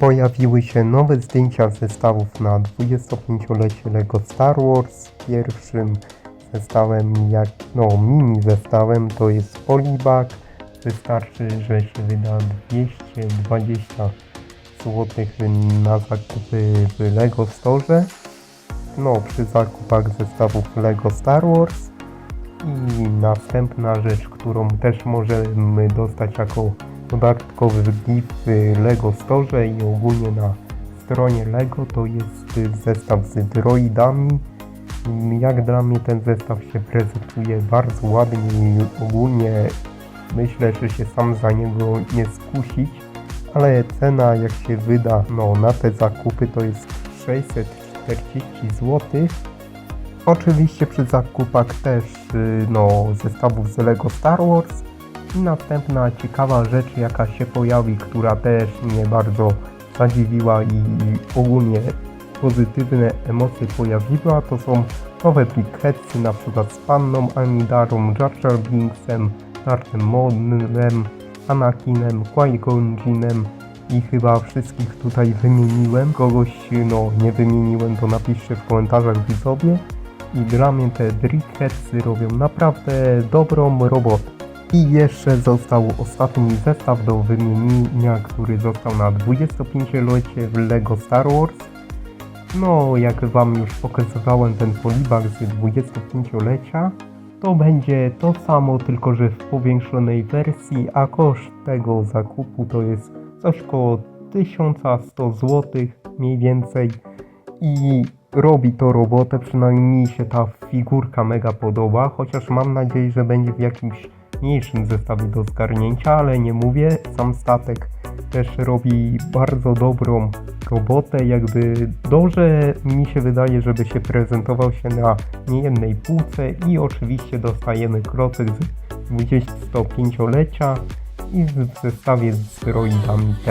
Pojawiły się nowe zdjęcia zestawów na 25-lecie LEGO Star Wars. Pierwszym zestawem, jak, no mini zestawem, to jest Polybag. Wystarczy, że się wyda 220 zł na zakupy w LEGO Store. No, przy zakupach zestawów LEGO Star Wars. I następna rzecz, którą też możemy dostać jako dodatkowy gift w LEGO Store i ogólnie na stronie LEGO to jest zestaw z droidami. Jak dla mnie ten zestaw się prezentuje bardzo ładnie i ogólnie myślę, że się sam za niego nie skusić, ale cena jak się wyda no, na te zakupy to jest 640 zł. Oczywiście przy zakupach też y, no, zestawów z LEGO Star Wars. Następna ciekawa rzecz jaka się pojawi, która też mnie bardzo zadziwiła i ogólnie pozytywne emocje pojawiła, to są nowe brickheadsy, na przykład z Panną Amidarą, Jar Jar Binksem, Darthem Maulem, Anakinem, Jinnem i chyba wszystkich tutaj wymieniłem. Kogoś no nie wymieniłem, to napiszcie w komentarzach widzowie. I dla mnie te brickheadsy robią naprawdę dobrą robotę. I jeszcze został ostatni zestaw do wymienienia, który został na 25-lecie w LEGO Star Wars. No, jak Wam już pokazywałem ten polibag z 25-lecia, to będzie to samo, tylko że w powiększonej wersji, a koszt tego zakupu to jest coś koło 1100 zł mniej więcej i robi to robotę, przynajmniej mi się ta figurka mega podoba, chociaż mam nadzieję, że będzie w jakimś mniejszym zestawie do zgarnięcia, ale nie mówię, sam statek też robi bardzo dobrą robotę, jakby dobrze mi się wydaje, żeby się prezentował się na niejednej półce i oczywiście dostajemy klocek z 25-lecia i w zestawie z droidami też.